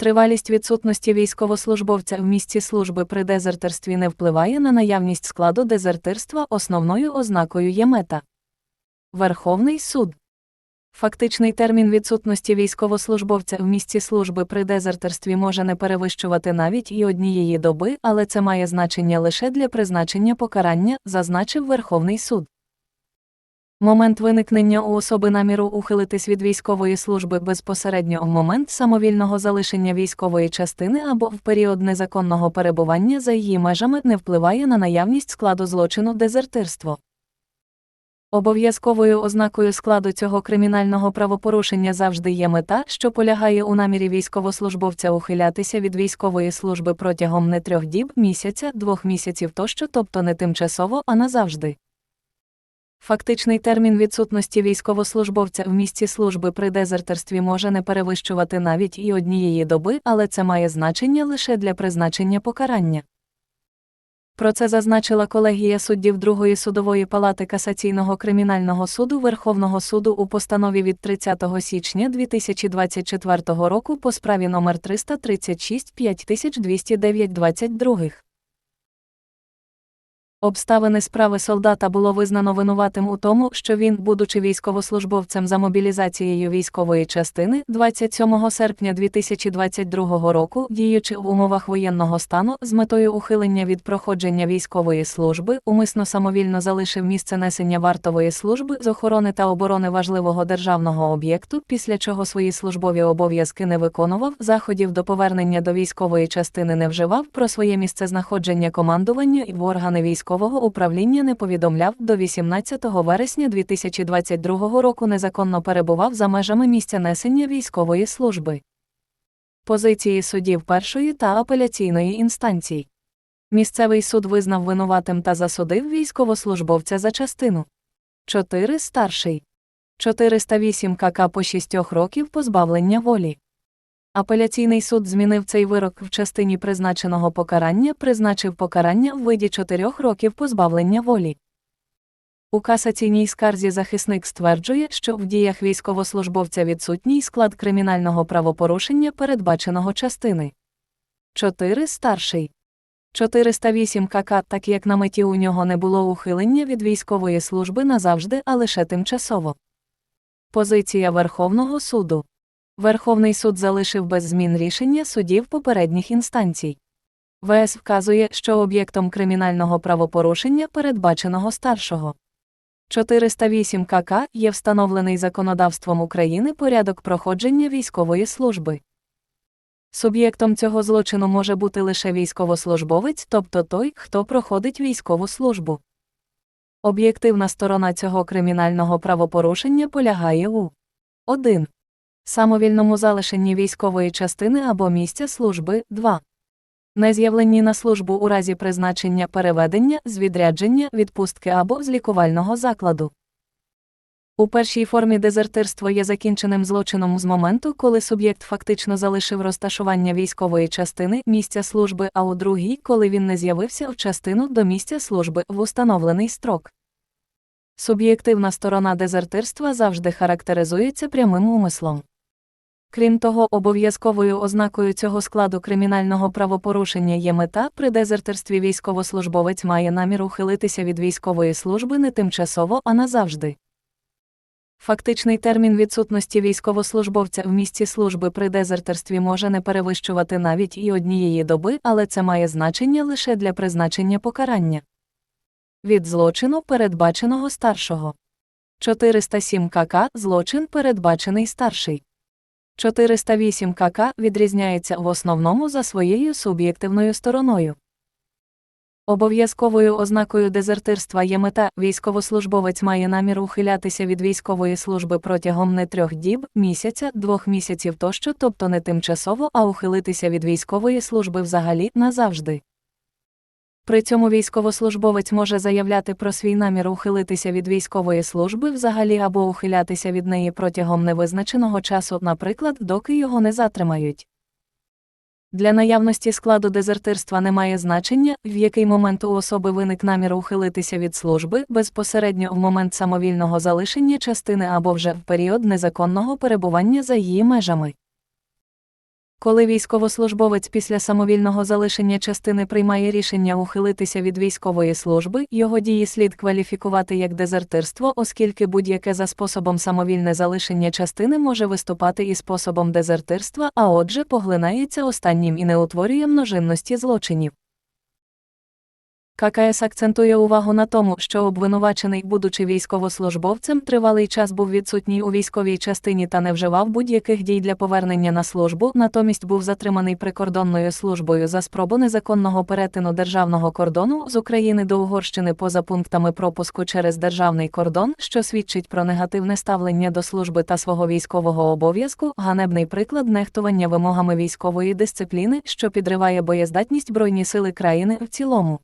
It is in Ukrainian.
Тривалість відсутності військовослужбовця в місці служби при дезертирстві не впливає на наявність складу дезертирства, основною ознакою є мета. Верховний суд. Фактичний термін відсутності військовослужбовця в місці служби при дезертирстві може не перевищувати навіть і однієї доби, але це має значення лише для призначення покарання, зазначив Верховний суд. Момент виникнення у особи наміру ухилитись від військової служби безпосередньо в момент самовільного залишення військової частини або в період незаконного перебування за її межами не впливає на наявність складу злочину дезертирство. Обов'язковою ознакою складу цього кримінального правопорушення завжди є мета, що полягає у намірі військовослужбовця ухилятися від військової служби протягом не трьох діб, місяця, двох місяців тощо, тобто не тимчасово, а назавжди. Фактичний термін відсутності військовослужбовця в місці служби при дезертирстві може не перевищувати навіть і однієї доби, але це має значення лише для призначення покарання. Про це зазначила колегія суддів Другої судової палати Касаційного кримінального суду Верховного суду у постанові від 30 січня 2024 року по справі номер 336 5209 22. Обставини справи солдата було визнано винуватим у тому, що він, будучи військовослужбовцем за мобілізацією військової частини 27 серпня 2022 року, діючи в умовах воєнного стану з метою ухилення від проходження військової служби, умисно самовільно залишив місце несення вартової служби з охорони та оборони важливого державного об'єкту, після чого свої службові обов'язки не виконував, заходів до повернення до військової частини не вживав, про своє місцезнаходження командування і в органи військової військового управління не повідомляв до 18 вересня 2022 року незаконно перебував за межами місця несення військової служби. Позиції судів першої та апеляційної інстанцій. Місцевий суд визнав винуватим та засудив військовослужбовця за частину 4 старший 408 КК по 6 років позбавлення волі. Апеляційний суд змінив цей вирок в частині призначеного покарання, призначив покарання в виді 4 років позбавлення волі. У касаційній скарзі захисник стверджує, що в діях військовослужбовця відсутній склад кримінального правопорушення, передбаченого частини 4 старший. 408 КК, так як на меті у нього не було ухилення від військової служби назавжди, а лише тимчасово. Позиція Верховного суду Верховний суд залишив без змін рішення судів попередніх інстанцій. ВС вказує, що об'єктом кримінального правопорушення передбаченого старшого 408 КК є встановлений законодавством України порядок проходження військової служби. Суб'єктом цього злочину може бути лише військовослужбовець, тобто той, хто проходить військову службу. Об'єктивна сторона цього кримінального правопорушення полягає у 1 самовільному залишенні військової частини або місця служби 2. Нез'явленні на службу у разі призначення переведення, з відрядження, відпустки або з лікувального закладу. У першій формі дезертирство є закінченим злочином з моменту, коли суб'єкт фактично залишив розташування військової частини місця служби, а у другій, коли він не з'явився в частину до місця служби в установлений строк. Суб'єктивна сторона дезертирства завжди характеризується прямим умислом. Крім того, обов'язковою ознакою цього складу кримінального правопорушення є мета при дезертирстві військовослужбовець має намір ухилитися від військової служби не тимчасово, а назавжди. Фактичний термін відсутності військовослужбовця в місці служби при дезертирстві може не перевищувати навіть і однієї доби, але це має значення лише для призначення покарання. Від злочину, передбаченого старшого. 407 КК злочин передбачений старший. 408 КК відрізняється в основному за своєю суб'єктивною стороною. Обов'язковою ознакою дезертирства є мета військовослужбовець має намір ухилятися від військової служби протягом не трьох діб, місяця, двох місяців тощо, тобто не тимчасово, а ухилитися від військової служби взагалі назавжди. При цьому військовослужбовець може заявляти про свій намір ухилитися від військової служби взагалі або ухилятися від неї протягом невизначеного часу, наприклад, доки його не затримають. Для наявності складу дезертирства немає значення, в який момент у особи виник намір ухилитися від служби безпосередньо в момент самовільного залишення частини або вже в період незаконного перебування за її межами. Коли військовослужбовець після самовільного залишення частини приймає рішення ухилитися від військової служби, його дії слід кваліфікувати як дезертирство, оскільки будь-яке за способом самовільне залишення частини може виступати і способом дезертирства, а отже поглинається останнім і не утворює множинності злочинів. ККС акцентує увагу на тому, що обвинувачений, будучи військовослужбовцем, тривалий час був відсутній у військовій частині та не вживав будь-яких дій для повернення на службу, натомість був затриманий прикордонною службою за спробу незаконного перетину державного кордону з України до Угорщини поза пунктами пропуску через державний кордон, що свідчить про негативне ставлення до служби та свого військового обов'язку, ганебний приклад нехтування вимогами військової дисципліни, що підриває боєздатність Збройні сили країни в цілому.